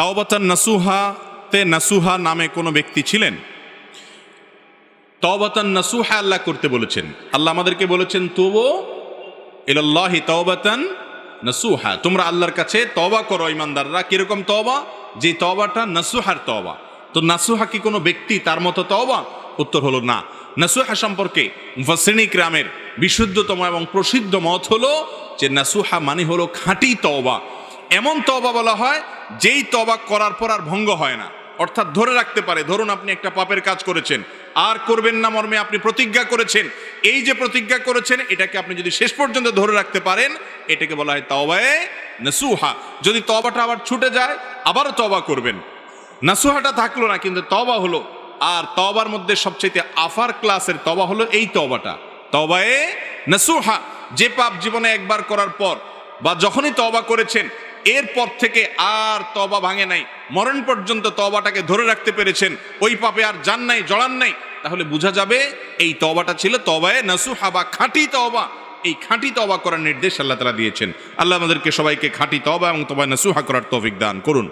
তাওবাতান নাসুহাতে নাসুহা নামে কোনো ব্যক্তি ছিলেন? তওবাতান নাসুহা আল্লাহ করতে বলেছেন। আল্লাহ আমাদেরকে বলেছেন, তবু ইলাল্লাহি তওবাতান নাসুহা। তোমরা আল্লাহর কাছে তওবা করো ইমানদাররা কীরকম তওবা? যে তওবাটা নাসুহার তওবা। তো নাসুহা কি কোনো ব্যক্তি, তার মতো তওবা? উত্তর হলো না। নাসুহা সম্পর্কে মুফাসসিরিন গ্রামের বিশুদ্ধতম এবং প্রসিদ্ধ মত হলো যে নাসুহা মানে হলো খাঁটি তওবা। এমন তওবা বলা হয় যেই তওবা করার পর আর ভঙ্গ হয় না, অর্থাৎ ধরে রাখতে পারে, ধরুন আপনি একটা পাপের কাজ করেছেন, আর করবেন না মর্মে আপনি প্রতিজ্ঞা করেছেন, এই যে প্রতিজ্ঞা করেছেন, এটাকে আপনি যদি শেষ পর্যন্ত ধরে রাখতে পারেন, এটাকে বলা হয় তওবায়ে নাসুহা। যদি তবাটা আবার ছুটে যায়, আবারও তবা করবেন। নাসুহাটা থাকল না, কিন্তু তবা হলো। আর তবার মধ্যে সবচেয়ে আফার ক্লাসের তবা হলো এই তবাটা তবায়ে নাসুহা। যে পাপ জীবনে একবার করার পর, বা যখনই তবা করেছেন এরপর থেকে আর তবা ভাঙে নাই। মরণ পর্যন্ত তবাটাকে ধরে রাখতে পেরেছেন। ওই পাপে আর যান নাই, জড়ান নাই। তাহলে বোঝা যাবে এই তবাটা ছিল তবায় নাসু হাবা খাঁটি তবা এই খাঁটি তবা করার নির্দেশ আল্লাহ তালা দিয়েছেন। আল্লাহ আমাদেরকে সবাইকে খাঁটি তবা এবং তবায় নাসুহা করার তৌফিক দান করুন।